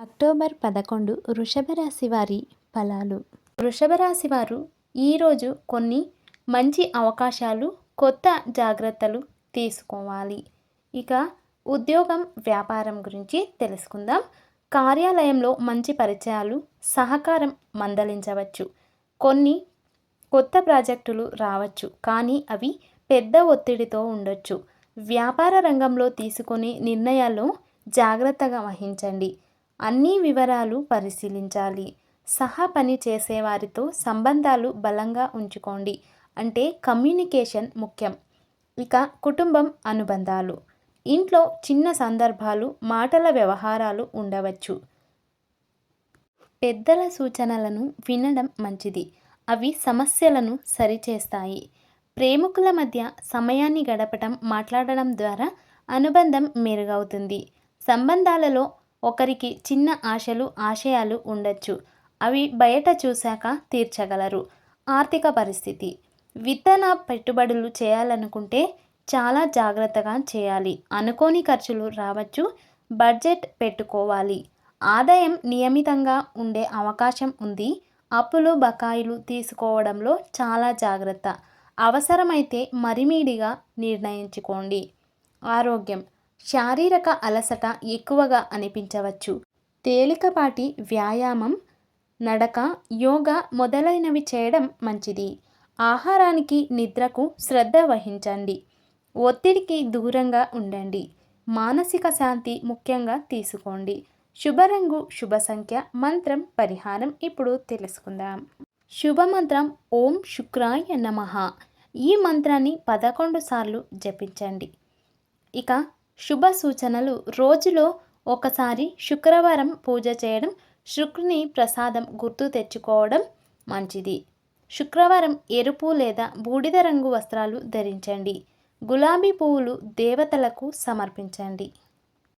October పదకొండు వృషభ రాశి వారి ఫలాలు. వృషభ రాశి వారు ఈరోజు కొన్ని మంచి అవకాశాలు కొత్త జాగ్రత్తలు తీసుకోవాలి. ఇక ఉద్యోగం వ్యాపారం గురించి తెలుసుకుందాం. కార్యాలయంలో మంచి పరిచయాలు సహకారం మందలించవచ్చు. కొన్ని కొత్త ప్రాజెక్టులు రావచ్చు కానీ అవి పెద్ద ఒత్తిడితో ఉండొచ్చు. వ్యాపార రంగంలో తీసుకునే నిర్ణయాల్లో జాగ్రత్తగా వహించండి. అన్ని వివరాలు పరిశీలించాలి. సహా పని చేసేవారితో సంబంధాలు బలంగా ఉంచుకోండి. అంటే కమ్యూనికేషన్ ముఖ్యం. ఇక కుటుంబం అనుబంధాలు. ఇంట్లో చిన్న సందర్భాలు మాటల వ్యవహారాలు ఉండవచ్చు. పెద్దల సూచనలను వినడం మంచిది. అవి సమస్యలను సరిచేస్తాయి. ప్రేమికుల మధ్య సమయాన్ని గడపటం మాట్లాడడం ద్వారా అనుబంధం మెరుగవుతుంది. సంబంధాలలో ఒకరికి చిన్న ఆశలు ఆశయాలు ఉండొచ్చు. అవి బయట చూశాక తీర్చగలరు. ఆర్థిక పరిస్థితి. విత్తన పెట్టుబడులు చేయాలనుకుంటే చాలా జాగ్రత్తగా చేయాలి. అనుకోని ఖర్చులు రావచ్చు. బడ్జెట్ పెట్టుకోవాలి. ఆదాయం నియమితంగా ఉండే అవకాశం ఉంది. అప్పులు బకాయిలు తీసుకోవడంలో చాలా జాగ్రత్త. అవసరమైతే మరిమీడిగా నిర్ణయించుకోండి. ఆరోగ్యం. శారీరక అలసట ఎక్కువగా అనిపించవచ్చు. తేలికపాటి వ్యాయామం నడక యోగా మొదలైనవి చేయడం మంచిది. ఆహారానికి నిద్రకు శ్రద్ధ వహించండి. ఒత్తిడికి దూరంగా ఉండండి. మానసిక శాంతి ముఖ్యంగా తీసుకోండి. శుభరంగు శుభ సంఖ్య మంత్రం పరిహారం ఇప్పుడు తెలుసుకుందాం. శుభమంత్రం ఓం శుక్రాయ నమ. ఈ మంత్రాన్ని పదకొండు సార్లు జపించండి. ఇక శుభ సూచనలు. రోజులో ఒకసారి శుక్రవారం పూజ చేయడం శుక్రుని ప్రసాదం గుర్తు తెచ్చుకోవడం మంచిది. శుక్రవారం ఎరుపు లేదా బూడిద రంగు వస్త్రాలు ధరించండి. గులాబీ పువ్వులు దేవతలకు సమర్పించండి.